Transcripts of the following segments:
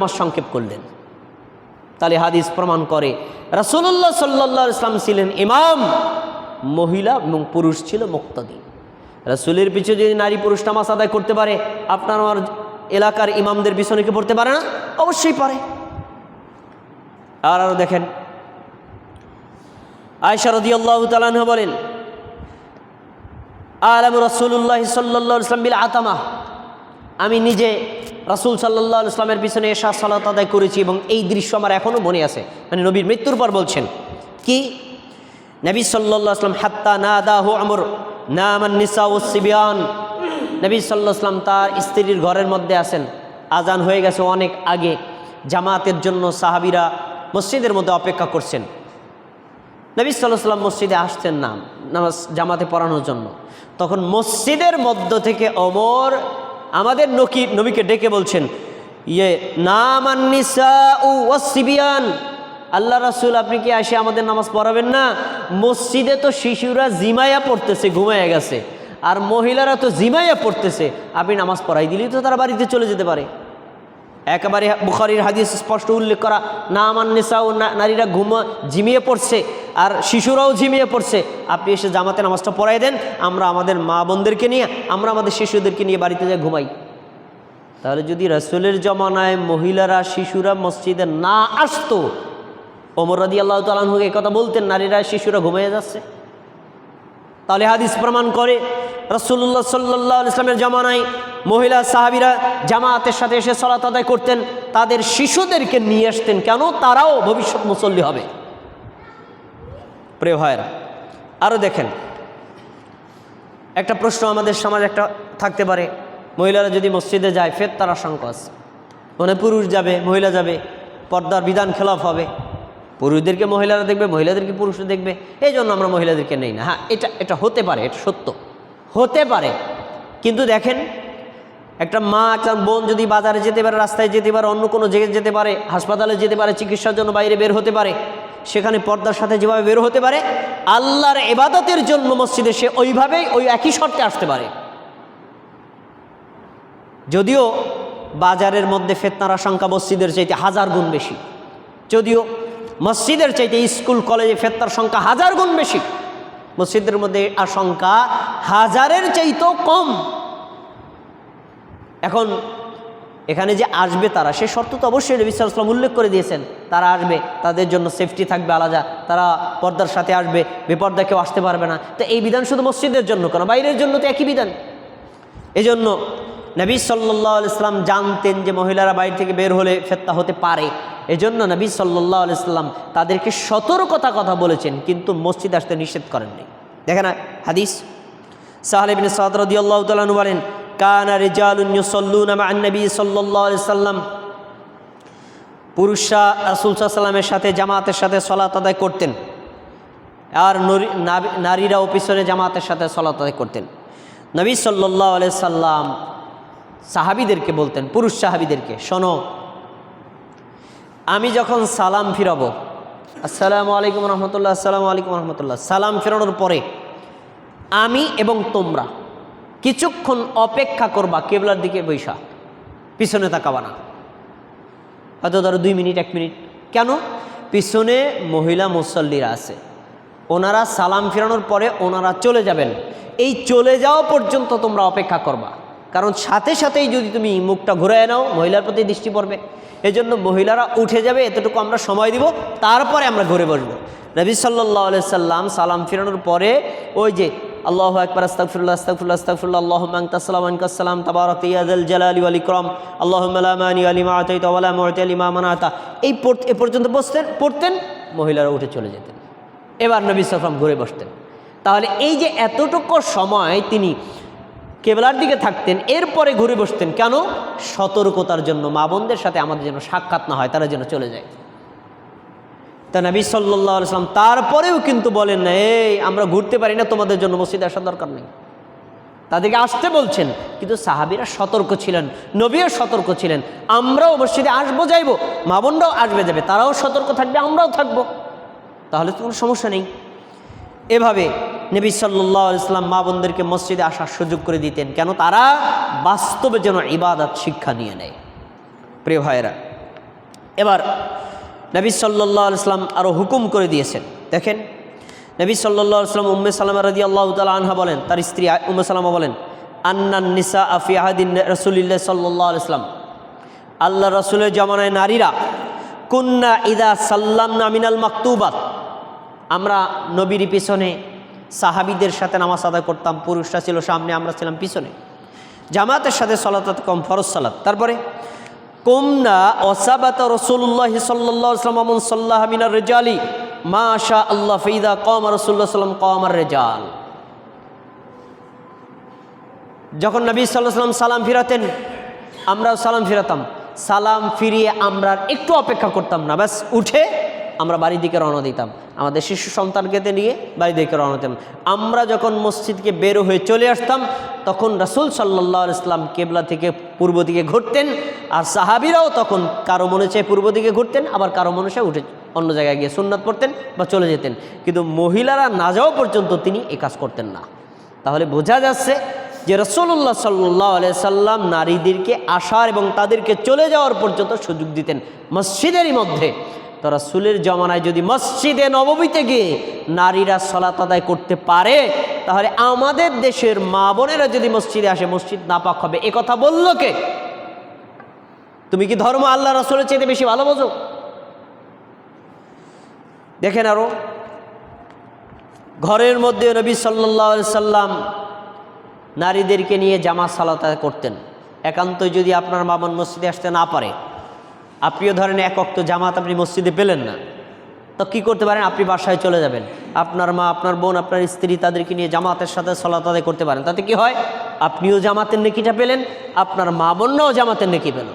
আমার সংক্ষেপ করলেন। তাহলে হাদিস প্রমাণ করে রাসুল্লাহ সাল্লাহ ইসলাম ছিলেন ইমাম, মহিলা এবং পুরুষ ছিল মুক্তাদি। রাসুলের পিছনে যদি নারী পুরুষ নামাজ আদায় করতে পারে, আপনার আমার এলাকার ইমামদের পিছনে কি পড়তে পারে না? অবশ্যই পারে। আর আরও দেখেন আয়সা রদি আল্লাহ বলেন, আলম রসুল্লাহ সাল্লাহ ইসলাম বিল আতামা আমি নিজে রাসুল সাল্লাহ ইসলামের পিছনে এসা সালাত আদায় করেছি এবং এই দৃশ্য আমার এখনও মনে আছে। মানে নবীর মৃত্যুর পর বলছেন, কি? নবী সাল্লাহ আসলাম হাত্তা না দাহ আমর, না আমার সিবিয়ান। নবী সাল্লাহ আসলাম তার স্ত্রীর ঘরের মধ্যে আছেন। আজান হয়ে গেছে অনেক আগে। জামাতের জন্য সাহাবিরা মসজিদের মধ্যে অপেক্ষা করছেন। নবী সাল্লাহ সাল্লাম মসজিদে আসছেন না, নামাজ জামাতে পড়ানোর জন্য। তখন মসজিদের মধ্য থেকে অমর আমাদের নকি নবীকে ডেকে বলছেন ইয়ে নামান আল্লাহ রাসুল, আপনি কি আসে আমাদের নামাজ পড়াবেন না? মসজিদে তো শিশুরা জিমাইয়া পড়তেছে, ঘুমাইয়া গেছে। আর মহিলারা তো জিমাইয়া পড়তেছে। আপনি নামাজ পড়াই দিলেই তো তারা বাড়িতে চলে যেতে পারে। একেবারে বুখারির হাদিস স্পষ্ট উল্লেখ করা, না আমার নেশাও নারীরা ঘুমা, ঝিমিয়ে পড়ছে আর শিশুরাও ঝিমিয়ে পড়ছে। আপনি এসে জামাতে নামাজটা পড়াই দেন, আমরা আমাদের মা বোনদেরকে নিয়ে, আমরা আমাদের শিশুদেরকে নিয়ে বাড়িতে যাই ঘুমাই। তাহলে যদি রসুলের জমানায় মহিলারা, শিশুরা মসজিদে না আসতো, ওমর রাদি আল্লাহ তালাহুকে কথা বলতেন, নারীরা, শিশুরা ঘুমিয়ে যাচ্ছে। তাহলে হাদিস প্রমাণ করে রসুল্লাহ সাল্লাহ ইসলামের জামানায় মহিলা সাহাবিরা জামাতের সাথে এসে সলাত আদায় করতেন, তাদের শিশুদেরকে নিয়ে আসতেন। কেন? তারাও ভবিষ্যৎ মুসল্লি হবে। প্রিয় ভাইয়েরা আরও দেখেন। একটা প্রশ্ন আমাদের সমাজ একটা থাকতে পারে। মহিলারা যদি মসজিদে যায় ফের তার আশঙ্কা আছে। মানে পুরুষ যাবে, মহিলা যাবে, পর্দার বিধান খেলাফ হবে। পুরুষদেরকে মহিলারা দেখবে, মহিলাদেরকে পুরুষরা দেখবে। এই জন্য আমরা মহিলাদেরকে নেই না। হ্যাঁ এটা এটা হতে পারে, এটা সত্য। হতে পারে। কিন্তু দেখেন, একটা মা, একটা বোন যদি বাজারে যেতে পারে, রাস্তায় যেতে পারে, অন্য কোনো জায়গায় যেতে পারে, হাসপাতালে যেতে পারে, চিকিৎসার জন্য বাইরে বের হতে পারে, সেখানে পর্দার সাথে যেভাবে বের হতে পারে, আল্লাহর এবাদতের জন্য মসজিদে সে ওইভাবেই ওই একই শর্তে আসতে পারে। যদিও বাজারের মধ্যে ফেতনার আশঙ্কা মসজিদের চাইতে হাজার গুণ বেশি। যদিও মসজিদের চাইতে স্কুল, কলেজে ফেতনার সংখ্যা হাজার গুণ বেশি। মসজিদের মধ্যে আশঙ্কা হাজারের চাইতেও কম। এখন এখানে যে আসবে তারা, সে শর্ত তো অবশ্যই নবী সাল্লাম উল্লেখ করে দিয়েছেন। তারা আসবে, তাদের জন্য সেফটি থাকবে আলাদা, তারা পর্দার সাথে আসবে, বেপর্দা কেউ আসতে পারবে না। তো এই বিধান শুধু মসজিদের জন্য কেন? বাইরের জন্য তো একই বিধান। এজন্য নবী সাল্লাহ ইসলাম জানতেন যে মহিলারা বাইরে থেকে বের হলে ফেত্তা হতে পারে। এজন্য নবী সাল্লাহ ইসলাম তাদেরকে সতর্কতা কথা বলেছেন, কিন্তু মসজিদ আসতে নিষেধ করেননি। দেখেন না, হাদিস। সাহালিবিন সাদরদি আল্লাহ তালু বলেন, কানা নবী সাল্লাহ সাল্লাম। পুরুষরা রাসুল সাল্লামের সাথে জামাতের সাথে সলাত আদায় করতেন, আর নারীরাও পিছনে জামাতের সাথে সলাত আদায় করতেন। নবী সাল্লাহ সাল্লাম সাহাবিদেরকে বলতেন, পুরুষ সাহাবিদেরকে, শোনো আমি যখন সালাম ফিরাবো, আসসালামু আলাইকুম রহমতুল্লাহ, আসসালামু আলাইকুম রহমতুল্লাহ, সালাম ফেরানোর পরে আমি এবং তোমরা কিছুক্ষণ অপেক্ষা করবা কেবলার দিকে বৈশা, পিছনে তাকাবা না। হয়তো ধরো দুই মিনিট, এক মিনিট। কেন? পিছনে মহিলা মুসল্লিরা আছে। ওনারা সালাম ফেরানোর পরে ওনারা চলে যাবেন। এই চলে যাওয়া পর্যন্ত তোমরা অপেক্ষা করবা। কারণ সাথে সাথেই যদি তুমি মুখটা ঘুরায় নাও, মহিলার প্রতি দৃষ্টি পড়বে। এই জন্য মহিলারা উঠে যাবে, এতটুকু আমরা সময় দিব, তারপরে আমরা ঘুরে বসবো। নবী সাল্লাহ সাল্লাম সালাম ফিরানোর পরে ওই যে, আল্লাহ একবার আস্তাকফিরুল্লাহ আস্তাকফিরুল্লাহ আস্তাকফিরুল্লাহ আল্লাহ আংতাসালাম আনকাসালাম তাবারক ইয়াদুল জালালি আলী করম আল্লাহ মালামানি আলী মাতাই আলী মামানাতা এই এ পর্যন্ত বসতেন, পড়তেন, মহিলারা উঠে চলে যেতেন। এবার নবী সালাম ঘুরে বসতেন। তাহলে এই যে এতটুকু সময় তিনি কেবলার দিকে থাকতেন, এরপরে ঘুরে বসতেন। কেন? সতর্কতার জন্য। মা বোনদের সাথে আমাদের যেন সাক্ষাৎ না হয়, তারা যেন চলে যায়। তা নবী সাল্লাহ সাল্লাম তারপরেও কিন্তু বলেন না এই, আমরা ঘুরতে পারি না, তোমাদের জন্য মসজিদে আসার দরকার নেই। তাদেরকে আসতে বলছেন, কিন্তু সাহাবিরা সতর্ক ছিলেন, নবীও সতর্ক ছিলেন। আমরাও মসজিদে আসব, যাইবো। মা বোনরাও আসবে, যাবে। তারাও সতর্ক থাকবে, আমরাও থাকব। তাহলে তো কোনো সমস্যা নেই। এভাবে নবী সাল্লাহ ইসলাম মা বোনদেরকে মসজিদে আসার সুযোগ করে দিতেন। কেন? তারা বাস্তবে যেন ইবাদত শিক্ষা নিয়ে নেয়। প্রিয় ভাইয়েরা, এবার নবী সাল্লাহ ইসলাম আরও হুকুম করে দিয়েছেন। দেখেন, নবী সাল্লাহ ইসলাম উম্মে সালামা রদি আল্লাহ তালা আনহা বলেন, তার স্ত্রী উম্মে সালামা বলেন আন্নান নিসা আফি আহাদিন রসুলিল্লাহ সাল্লাহ ইসলাম আল্লাহ রসুলের জমানায় নারীরা, কুন্না ইদা সাল্লাম নামিনাল মাকতুবাত, আমরা নবীর পিছনে সাহাবিদের সাথে নামাজ আদায় করতাম, পুরুষরা ছিল সামনে, আমরা ছিলাম পিছনে। জামাতের সাথে সলাত কম ফরজ সালাত। তারপরে, কুমনা ওসাবাত রসুল্লাহ সাল্লাহ সাল্লাম সাল্লাহ মিনার রেজালি মা শাহ আল্লাহ ফিদা কম রসুল্লাহ সাল্লাম কমার রেজাল। যখন নবী সাল্লাহ সাল্লাম সালাম ফিরাতেন, আমরাও সালাম ফিরাতাম। সালাম ফিরিয়ে আমরা একটু অপেক্ষা করতাম না, ব্যাস উঠে আমরা বাড়ির দিকে রওনা দিতাম। আমাদের শিশু সন্তানকে নিয়ে বাড়ির দিকে রওনা দিতাম। আমরা যখন মসজিদকে বেরো হয়ে চলে আসতাম, তখন রাসুল সাল্লাহ ইসলাম কেবলা থেকে পূর্ব দিকে ঘুরতেন আর সাহাবিরাও তখন কারও মনে চায় পূর্ব দিকে ঘুরতেন, আবার কারও মনে চায় উঠে অন্য জায়গায় গিয়ে সুন্নাত পড়তেন বা চলে যেতেন। কিন্তু মহিলারা না যাওয়া পর্যন্ত তিনি এ কাজ করতেন না। তাহলে বোঝা যাচ্ছে যে রসল্লাহ সাল্লাহ সাল্লাম নারীদেরকে আসার এবং তাদেরকে চলে যাওয়ার পর্যন্ত সুযোগ দিতেন মসজিদেরই মধ্যে। তো রসুলের জমানায় যদি মসজিদে নবমীতে গিয়ে নারীরা সলাত আদায় করতে পারে, তাহলে আমাদের দেশের মা বোনেরা যদি মসজিদে আসে, মসজিদ নাপাক হবে। এ কথা বলল কে? তুমি কি ধর্ম আল্লাহ রসুলের চেয়ে বেশি ভালো বোঝো? দেখেন আরও। ঘরের মধ্যে নবী সাল্লাহ সাল্লাম নারীদেরকে নিয়ে জামা সালাত করতেন। একান্তই যদি আপনার মামন মসজিদে আসতে না পারে আপনিও ধরেন এক অক্ত জামাত আপনি মসজিদে পেলেন না। তো কী করতে পারেন? আপনি বাসায় চলে যাবেন। আপনার মা, আপনার বোন, আপনার স্ত্রী তাদেরকে নিয়ে জামাতের সাথে সলাত আদায় করতে পারেন। তাতে কি হয়? আপনিও জামাতের নেকিটা পেলেন, আপনার মা বোনরাও জামাতের নেকি পেল।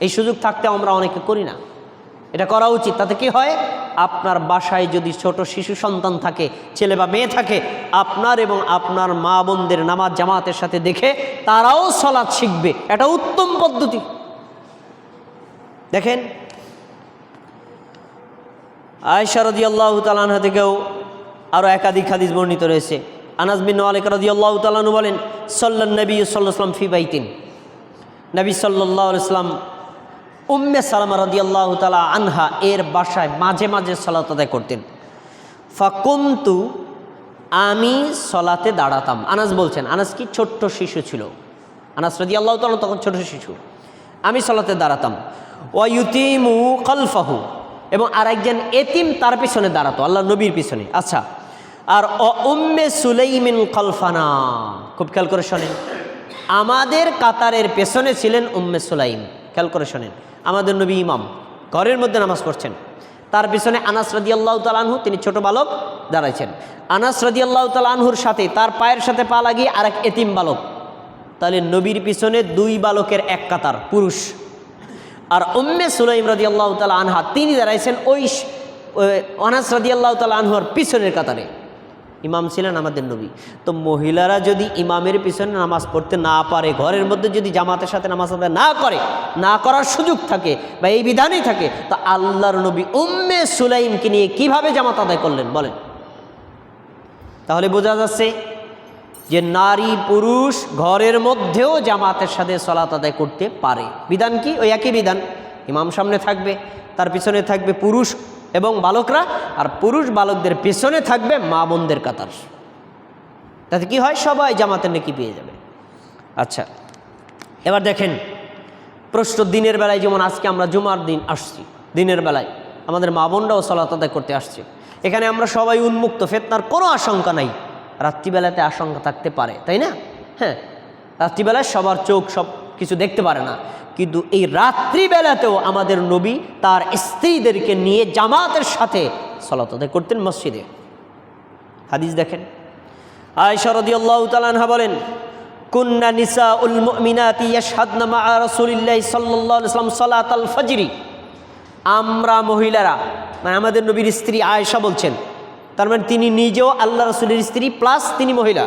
এই সুযোগ থাকতে আমরা অনেকে করি না। এটা করা উচিত। তাতে কি হয়? আপনার বাসায় যদি ছোট শিশু সন্তান থাকে, ছেলে বা মেয়ে থাকে, আপনার এবং আপনার মা বোনদের নামাজ জামাতের সাথে দেখে তারাও সলাৎ শিখবে। এটা উত্তম পদ্ধতি। দেখেন আয়সা রদি আল্লাহ তালানহা থেকেও আরও একাধিক হাদিস বর্ণিত রয়েছে। আনাজ বিন মালিক রদি আল্লাহ তালানু বলেন সল্লা নবী সাল্লাম ফি বাইতিন। নবী সাল্লাহ ইসলাম উম্মে সালামা রদি আল্লাহ তালা আনহা এর বাসায় মাঝে মাঝে সলাত আদায় করতেন। ফাকুমতু, আমি সলাতে দাঁড়াতাম। আনাস বলছেন, আনাস কি ছোট্ট শিশু ছিল? আনাস রদি আল্লাহ তখন ছোট শিশু। আমি সলাতে দাঁড়াতাম। ওয়ুতিমু কলফাহু এবং আরেকজন এতিম তার পিছনে দাঁড়াতো, আল্লাহ নবীর পিছনে। আচ্ছা আর অ উম্মে সুলাইমিন কলফানা খুব খেয়াল করে শোনেন, আমাদের কাতারের পেছনে ছিলেন উম্মে সুলাইম। খেয়াল করে শোনেন, আমাদের নবী ইমাম, ঘরের মধ্যে নামাজ পড়ছেন। তার পিছনে আনাস রাদি আল্লাহ তালানহু তিনি ছোট বালক, দাঁড়াইছেন। আনাস রাদি আল্লাহ তালানহুর সাথে, তার পায়ের সাথে পা লাগিয়ে আর এক এতিম বালক। তাহলে নবীর পিছনে দুই বালকের এক কাতার, পুরুষ। আর উম্মে সুলাইম রাজি আল্লাহ তালা আনহা, তিনি দাঁড়াইছেন ওই অনাস রাজি আল্লাহ তালা আনহার পিছনের কাতারে। ইমাম ছিলেন আমাদের নবী। তো মহিলারা যদি ইমামের পিছনে নামাজ পড়তে না পারে, ঘরের মধ্যে যদি জামাতের সাথে নামাজ আদায় না করে, না করার সুযোগ থাকে বা এই বিধানেই থাকে, তো আল্লাহর নবী উম্মে সুলাইমকে নিয়ে কীভাবে জামাত আদায় করলেন বলেন? তাহলে বোঝা যাচ্ছে যে নারী পুরুষ ঘরের মধ্যেও জামাতের সাথে সলাত আদায় করতে পারে। বিধান কি? ওই একই বিধান। ইমাম সামনে থাকবে, তার পিছনে থাকবে পুরুষ এবং বালকরা, আর পুরুষ বালকদের পেছনে থাকবে মা বোনদের কাতার। তাতে কি হয়? সবাই জামাতের নাকি পেয়ে যাবে। আচ্ছা এবার দেখেন, প্রশ্ন দিনের বেলায়, যেমন আজকে আমরা জুমার দিন আসছি, দিনের বেলায় আমাদের মা বোনরাও সলাত আদায় করতে আসছে। এখানে আমরা সবাই উন্মুক্ত, ফেতনার কোনো আশঙ্কা নাই। রাত্রিবেলাতে আশঙ্কা থাকতে পারে, তাই না? হ্যাঁ রাত্রিবেলায় সবার চোখ সব কিছু দেখতে পারে না। কিন্তু এই রাত্রিবেলাতেও আমাদের নবী তার স্ত্রীদেরকে নিয়ে জামাতের সাথে সলাত আদায় করতেন মসজিদে। হাদিস দেখেন। আয়সরদি আল্লাহ তালানহা বলেন, কুন্না নিসা উল মিনাতি ইয়াশহাদনা মা রাসূলিল্লাহি সাল্লাল্লাহু ফজরি। আমরা মহিলারা মানে আমাদের নবীর স্ত্রী আয়েশা বলছেন তার মানে তিনি নিজেও আল্লাহ রসুলের স্ত্রী প্লাস তিনি মহিলা।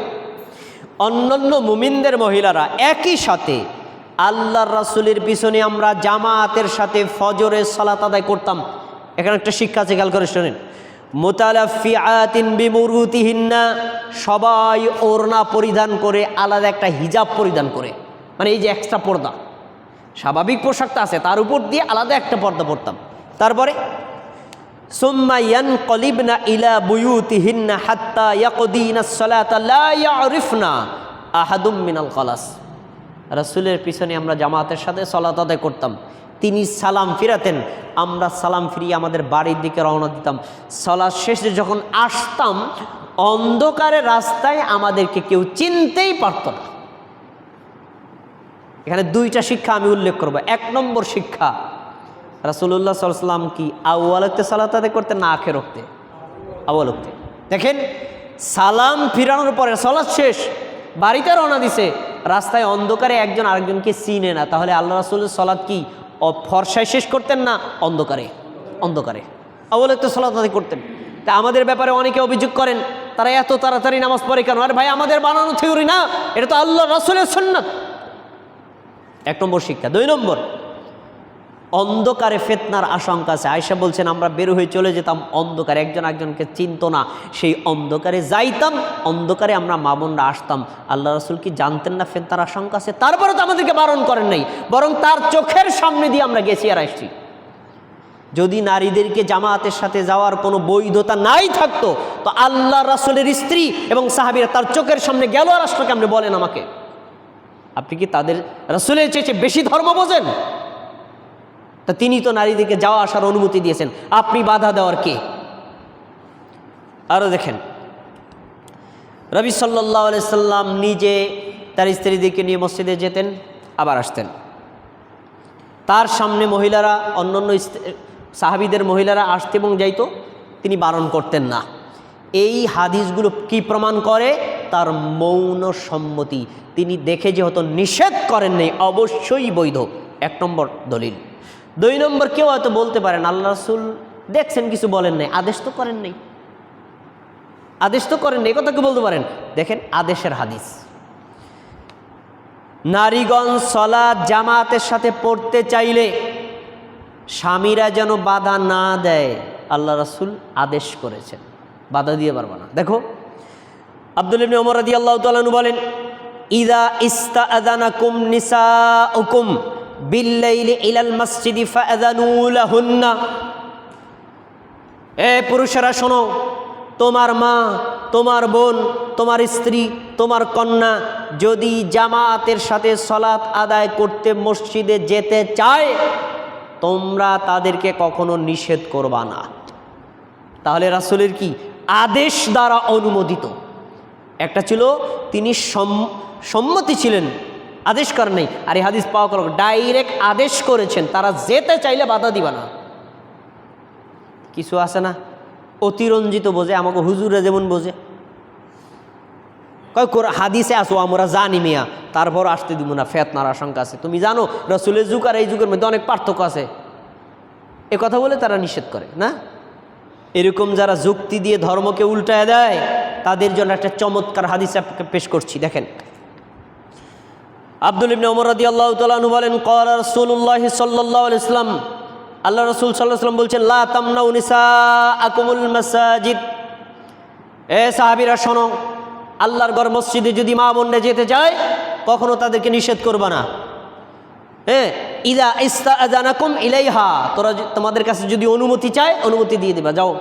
অন্যান্য মুমিনদের মহিলারা একই সাথে আল্লাহর রাসুলের পিছনে আমরা জামাতের সাথে ফজরের সালাত আদায় করতাম। এখানে একটা শিক্ষা আছে, খেয়াল করে শোনেন। মোতালাফিআতিন সবাই ওড়না পরিধান করে, আলাদা একটা হিজাব পরিধান করে। মানে এই যে এক্সট্রা পর্দা। স্বাভাবিক পোশাকটা আছে, তার উপর দিয়ে আলাদা একটা পর্দা পরতাম। তারপরে সুম্মা ইয়ানকলিবনা ইলা বুয়ুতিহিন্না হাত্তা ইয়াকদিনা সালাতা লা ইয়ারিফনা আহাদুম মিনাল কলাস রাসূলের পিছনে আমরা জামাতের সাথে সালাত আদায় করতাম। তিনি সালাম ফিরাতেন, আমরা সালাম ফিরিয়ে আমাদের বাড়ির দিকে রওনা দিতাম। সালাদ শেষে যখন আসতাম, অন্ধকারে রাস্তায় আমাদেরকে কেউ চিনতেই পারত না। এখানে দুইটা শিক্ষা আমি উল্লেখ করব। এক নম্বর শিক্ষা রাসুল্লাহ সাল্লাম কি আউ্বালকতে সালাত আদায় করতে না আখে রক্তে আউ্বালকতে দেখেন, সালাম ফিরানোর পরে সলাৎ শেষ, বাড়িতে রওনা দিছে, রাস্তায় অন্ধকারে একজন আরেকজনকে চিনে না। তাহলে আল্লাহ রাসুলের সলাৎ কি? ফর্সায় শেষ করতেন না অন্ধকারে? অন্ধকারে। আউ্বালকতে সালাত আদায় করতেন। তা আমাদের ব্যাপারে অনেকে অভিযোগ করেন, তারা এত তাড়াতাড়ি নামাজ পড়ে কেন? আরে ভাই, আমাদের বানানো থিওরি না, এটা তো আল্লাহ রাসুলের সন্ন্যত এক নম্বর শিক্ষা। দুই নম্বর অন্ধকারে ফেতনার আশঙ্কা আছে। আয়সা বলছেন, আমরা বের হয়ে চলে যেতাম অন্ধকারে। একজন একজনকে চিনত না। সেই অন্ধকারে যাইতাম, অন্ধকারে আমরা মা বোনরা আসতাম। আল্লাহ রসুল কি জানতেন না ফেতনার আশঙ্কা আছে? তারপরে তো আমাদেরকে বারণ করেন নাই। বরং তার চোখের সামনে দিয়ে আমরা গেছি আর আসছি। যদি নারীদেরকে জামাতের সাথে যাওয়ার কোনো বৈধতা নাই থাকতো, তো আল্লাহ রাসুলের স্ত্রী এবং সাহাবিরা তার চোখের সামনে গেল আর আসলো কেমনে? বলেন আমাকে। আপনি কি তাদের রাসুলের চেয়ে চেয়ে বেশি ধর্ম বোঝেন? তা তিনি তো নারীদেরকে যাওয়া আসার অনুমতি দিয়েছেন। আপনি বাধা দেওয়ার কে? আরও দেখেন। রবি সাল্লাহ সাল্লাম নিজে তার স্ত্রীদেরকে নিয়ে মসজিদে যেতেন, আবার আসতেন। তার সামনে মহিলারা, অন্যান্য সাহাবিদের মহিলারা আসতে এবং যাইতো, তিনি বারণ করতেন না। এই হাদিসগুলো কি প্রমাণ করে? তার মৌন সম্মতি। তিনি দেখে যেহেতু নিষেধ করেন নাই, অবশ্যই বৈধ। এক নম্বর দলিল। দুই নম্বর কেউ হয়তো বলতে পারেন, আল্লাহ রসুল দেখছেন কিছু বলেন নাই, আদেশ তো করেন নাই। আদেশ তো করেন নাই কথা কি বলতে পারেন? দেখেন আদেশের হাদিস। নারীগণ সলাদ জামাতের সাথে পড়তে চাইলে স্বামীরা যেন বাধা না দেয়, আল্লাহ রাসুল আদেশ করেছেন। বাধা দিয়ে পারব না। দেখো, আব্দুল ইবনে ওমর রাদিয়াল্লাহু তাআলা বলেন, ইদা ইস্তাআযানাকুম নিসাউকুম। বিল্লাইলি ইলাল মসজিদি ফাআযানু লাহুন্না। এ পুরুষেরা শোনো, তোমার মা, তোমার বোন, তোমার স্ত্রী, তোমার কন্যা যদি জামাতের সাথে সলাৎ আদায় করতে মসজিদে যেতে চায়, তোমরা তাদেরকে কখনো নিষেধ করবা না। তাহলে রাসুলের কি? আদেশ দ্বারা অনুমোদিত। একটা ছিল, তিনি সম- সম্মতি ছিলেন আদেশ করেন নাই। আর এই হাদিস পাওয়া করো ডাইরেক্ট আদেশ করেছেন। তারা যেতে চাইলে বাধা দিবা না। কিছু আছে না? অতিরঞ্জিত বোঝে, আমাকে হুজুরে যেমন বোঝে। কয় হাদিসে আসো আমরা জানি মিয়া, তারপর আসতে দিব না, ফেতনার আশঙ্কা আছে। তুমি জানো, রসুলের যুগ আর এই যুগের মধ্যে অনেক পার্থক্য আছে। এ কথা বলে তারা নিষেধ করে, না? এরকম যারা যুক্তি দিয়ে ধর্মকে উল্টায় দেয়, তাদের জন্য একটা চমৎকার হাদিস পেশ করছি। দেখেন আব্দুল ইবনে ওমর রাদিয়াল্লাহু তাআলা আনহু বলেন, ক্বালা রাসূলুল্লাহ সাল্লাল্লাহু আলাইহি ওয়াসাল্লাম আল্লাহ রসুল আলাইহি বলছেন, লা তামনাউ নিসাআকুমুল মাসাজিদ। এ সাহাবিরা, শোনো, আল্লাহর ঘর মসজিদে যদি মা বোনরা যেতে চায়, কখনো তাদেরকে নিষেধ করবে না। হ্যাঁ ইদা ইস্তা আজানাকুম ইলাইহা। তোরা তোমাদের কাছে যদি অনুমতি চায়, অনুমতি দিয়ে দিবা, যাও।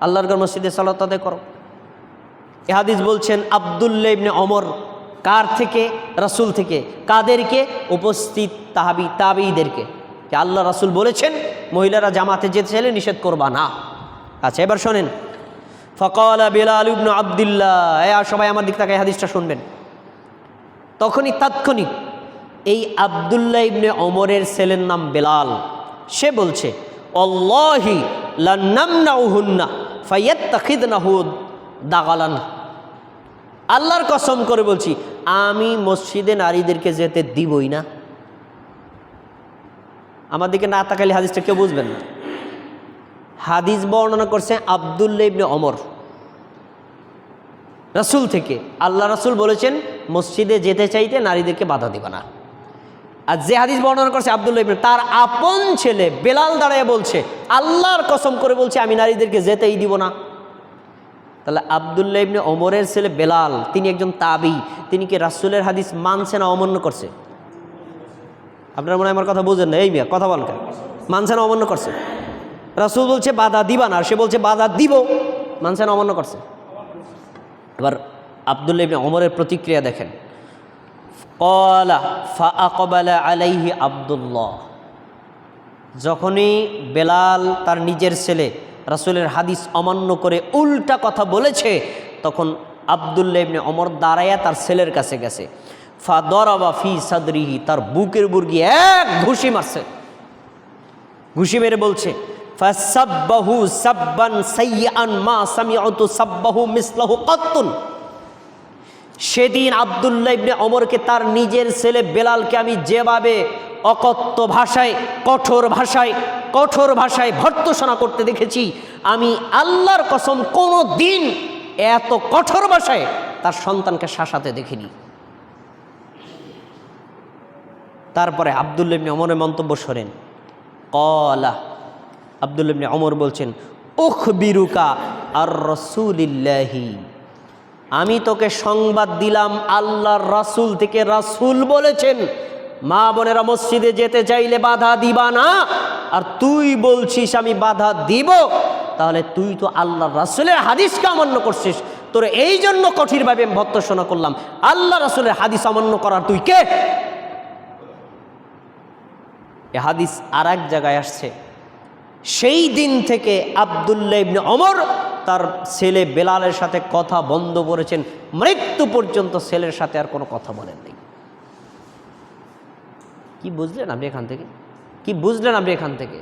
আল্লাহর ঘর মসজিদে সালাত আদায় করো। এহাদিস বলছেন আবদুল্লা ইবনে অমর কার থেকে? রাসূল থেকে। কাদেরকে? উপস্থিত তাহাবি তাবিদেরকে। যে আল্লাহ রাসূল বলেছেন, মহিলারা জামাতে যেতে চাইলে নিষেধ করবা না। আচ্ছা এবার শোনেন। ফকালা বেলাল ইবনু আবদুল্লাহ। আর সবাই আমার দিক থেকে হাদিসটা শুনবেন। তখনই তাৎক্ষণিক এই আবদুল্লাহ ইবনে অমরের ছেলের নাম বেলাল। সে বলছে অল্লাহি লান্নামনাউহুন্না ফাইয়াত্তাখিদনাহু দাগালান। আল্লাহর কসম করে বলছি, আমি মসজিদে নারীদেরকে যেতে দিবই না। আমার দিকে না তাকালে হাদিসটা কেউ বুঝবেন না। হাদিস বর্ণনা করছে আবদুল্লা ইবনে অমর রাসুল থেকে। আল্লাহ রাসূল বলেছেন, মসজিদে যেতে চাইতে নারীদেরকে বাধা দিবা না। আর যে হাদিস বর্ণনা করছে আবদুল্লাহ ইবনে, তার আপন ছেলে বেলাল দাঁড়ায় বলছে, আল্লাহর কসম করে বলছে, আমি নারীদেরকে যেতেই দিব না। তাহলে আবদুল্লাহ ইবনে ওমরের ছেলে বেলাল, তিনি একজন তাবি, তিনি কি রাসূলের হাদিস মানছে না অমান্য করছে? আপনার মনে হয় আমার কথা বুঝেন না? এই মিয়া, কথা বলকেন মানছে না অমান্য করছে? রাসুল বলছে, বাধা দিবা না। সে বলছে, বাধা দিব। মানছে না অমান্য করছে? এবার আবদুল্লাহ ইবনে অমরের প্রতিক্রিয়া দেখেন। কলা ফা যখনই বেলাল তার নিজের ছেলে রাসূলের হাদিস অমান্য করে উল্টা কথা বলেছে, তখন আবদুল্লাহ ইবনে অমর দাঁড়াইয়া তার ছেলের কাছে গেছে। ফা দরাবা ফি সাদরিহি, তার বুকের বুর্গি এক ঘুষি মারছে। ঘুষি মেরে বলছে মিসলাহু সেদিন আবদুল্লাহ ইবনে অমরকে তার নিজের ছেলে বেলালকে আমি যেভাবে অকথ্য ভাষায়, কঠোর ভাষায় কঠোর ভাষায় ভর্তসনা করতে দেখেছি। আমি আল্লাহর কসম কোনো দিন এত কঠোর ভাষায় তার সন্তানকে শাসাতে দেখিনি। তারপরে আবদুল্লাহ ইবনে অমরের মন্তব্য সরেন কলা, আবদুল্লাহ ইবনে অমর বলছেন উখ বিরুকা আর রসুলিল্লাহি। আমি তোকে সংবাদ দিলাম, আল্লাহর রাসূল থেকে রাসূল বলেছেন। মা বোনেরা মসজিদে যেতে চাইলে বাধা দিবা না। আর তুই বলছিস, আমি বাধা দিব? তাহলে তুই তো আল্লাহর রাসুলের হাদিসকে অমান্য করছিস। তোর এই জন্য কঠিনভাবে ভর্তসনা করলাম। আল্লাহ রাসূলের হাদিস অমান্য করার তুই কে? এ হাদিস আর এক জায়গায় আসছে। সেই দিন থেকে আবদুল্লাহ ইবনে অমর তার ছেলে বেলালের সাথে কথা বন্ধ করেছেন। মৃত্যু পর্যন্ত ছেলের সাথে আর কোনো কথা বলেন নাই কি বুঝলেন আপনি এখান থেকে? কি বুঝলেন আপনি এখান থেকে?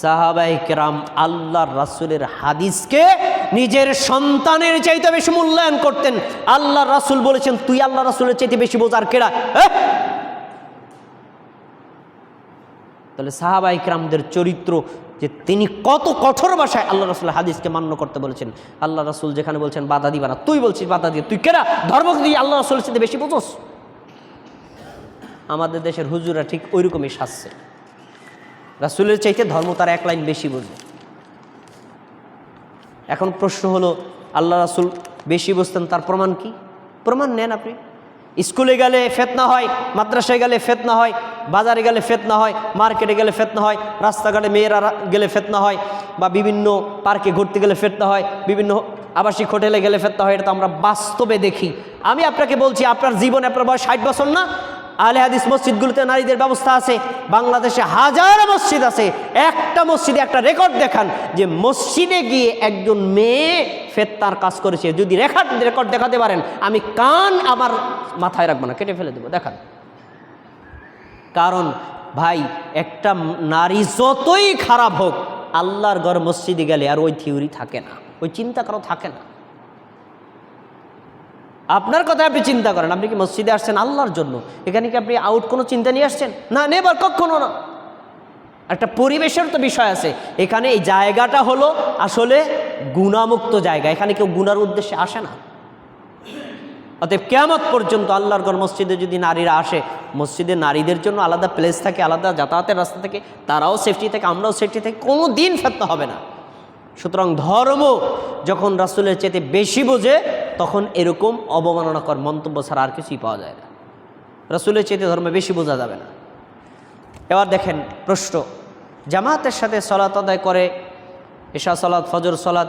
সাহাবাই কেরাম আল্লাহর রাসূলের হাদিসকে নিজের সন্তানের চাইতে বেশি মূল্যায়ন করতেন। আল্লাহ রাসূল বলেছেন, তুই আল্লাহ রাসুলের চাইতে বেশি বোঝার হ্যাঁ তাহলে সাহাবা ইকরামদের চরিত্র যে তিনি কত কঠোর ভাষায় আল্লাহ রসুলের হাদিসকে মান্য করতে বলেছেন। আল্লাহ রসুল যেখানে বলছেন, বাধা দিবা না। তুই বলছিস, বাধা দিয়ে। তুই কেরা ধর্ম দিয়ে আল্লাহ রসুলের সাথে বেশি বোঝোস? আমাদের দেশের হুজুরা ঠিক ওই রকমই সাজছে। রাসুলের চাইতে ধর্ম তার এক লাইন বেশি বোঝে এখন প্রশ্ন হলো, আল্লাহ রাসুল বেশি বুঝতেন তার প্রমাণ কি? প্রমাণ নেন আপনি। স্কুলে গেলে ফেতনা হয়, মাদ্রাসায় গেলে ফেতনা হয়, বাজারে গেলে ফেতনা হয়, মার্কেটে গেলে ফেতনা হয়, রাস্তাঘাটে মেয়েরা গেলে ফেতনা হয় বা বিভিন্ন পার্কে ঘুরতে গেলে ফেতনা হয়, বিভিন্ন আবাসিক হোটেলে গেলে ফেতনা হয়, এটা তো আমরা বাস্তবে দেখি। আমি আপনাকে বলছি, আপনার জীবন আপনার বয়স ষাট বছর না? আলে হাদিস মসজিদগুলোতে নারীদের ব্যবস্থা আছে, বাংলাদেশে হাজার মসজিদ আছে, একটা মসজিদে একটা রেকর্ড দেখান যে মসজিদে গিয়ে একজন মেয়ে ফেত্তার কাজ করেছে। যদি রেকর্ড রেকর্ড দেখাতে পারেন, আমি কান আমার মাথায় রাখব না, কেটে ফেলে দেবো, দেখান। কারণ ভাই, একটা নারী যতই খারাপ হোক, আল্লাহর ঘর মসজিদে গেলে আর ওই থিওরি থাকে না, ওই চিন্তা কারও থাকে না। আপনার কথা আপনি চিন্তা করেন, আপনি কি মসজিদে আসছেন আল্লাহর জন্য? এখানে কি আপনি আউট কোনো চিন্তা নিয়ে আসছেন? না, নেবার কখনো না। একটা পরিবেশের তো বিষয় আছে। এখানে এই জায়গাটা হলো আসলে গুণামুক্ত জায়গা। এখানে কেউ গুনার উদ্দেশ্যে আসে না। অতএব কেয়ামত পর্যন্ত আল্লাহর ঘর মসজিদে যদি নারীরা আসে, মসজিদে নারীদের জন্য আলাদা প্লেস থাকে, আলাদা যাতায়াতের রাস্তা থাকে, তারাও সেফটি থাকে, আমরাও সেফটি থাকি, কোনো দিন ফেরতে হবে না। সুতরাং ধর্ম যখন রাসুলের চেতে বেশি বোঝে, তখন এরকম অবমাননাকর মন্তব্য ছাড়া আর কিছুই পাওয়া যায় না। রাসুলের চেতে ধর্মে বেশি বোঝা যাবে না। এবার দেখেন প্রশ্ন, জামাতের সাথে সলাত আদায় করে এশা সলাৎ ফজর সলাত